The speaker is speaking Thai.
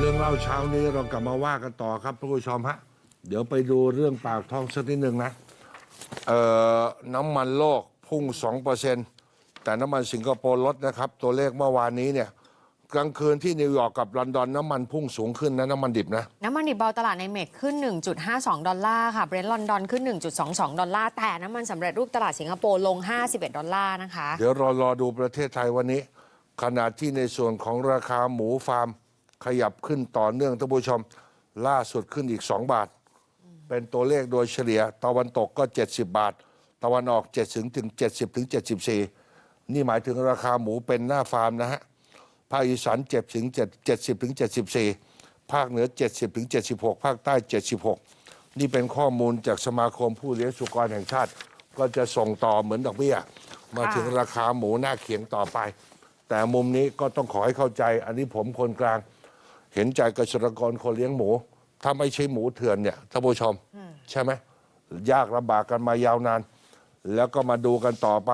เรื่องเล่าเช้านี้เรากลับมาว่ากันต่อครับผู้ชมฮะ เดี๋ยวไปดูเรื่องปากท้องสักนิดหนึ่งนะเอ่อน้ำมันโลกพุ่ง 2%แต่น้ำมันสิงคโปร์ลดนะครับ ตัวเลขเมื่อวานนี้เนี่ย กลางคืนที่นิวยอร์กกับลอนดอนน้ำมันพุ่งสูงขึ้นนะ น้ำมันดิบนะ น้ำมันดิบเบาตลาดในเมกขึ้น 1.52 ดอลลาร์ค่ะ เบรนท์ลอนดอนขึ้น 1.22 ดอลลาร์แต่น้ำมันสำเร็จรูปตลาดสิงคโปร์ลง 51 ดอลลาร์นะคะ เดี๋ยวรอรอดูประเทศไทยวันนี้ ขณะที่ในส่วนของราคาหมูฟาร์ม ขยับขึ้นต่อเนื่องท่านผู้ชม ล่าสุดขึ้นอีก 2 บาท เป็นตัวเลขโดยเฉลี่ยตะวันตกก็ 70 บาท ตะวันออก7ถึงถึง70ถึง74 นี่หมายถึงราคาหมูเป็นหน้าฟาร์มนะฮะภาคอีสาน7ถึง70ถึง74 ภาคเหนือ 70ถึง76 ภาคใต้ 76 นี่เป็นข้อมูลจากสมาคมผู้เลี้ยงสุกรแห่งชาติ ก็จะส่งต่อเหมือนดอกเบี้ยมาถึงราคาหมูหน้าเขียงต่อไป แต่มุมนี้ก็ต้องขอให้เข้าใจ อันนี้ผมคนกลาง เห็นใจเกษตรกรคนเลี้ยงหมู ถ้าไม่ใช่หมูเถื่อนเนี่ยท่านผู้ชม ใช่ไหมยากลำบากกันมายาวนาน แล้วก็มาดูกันต่อไป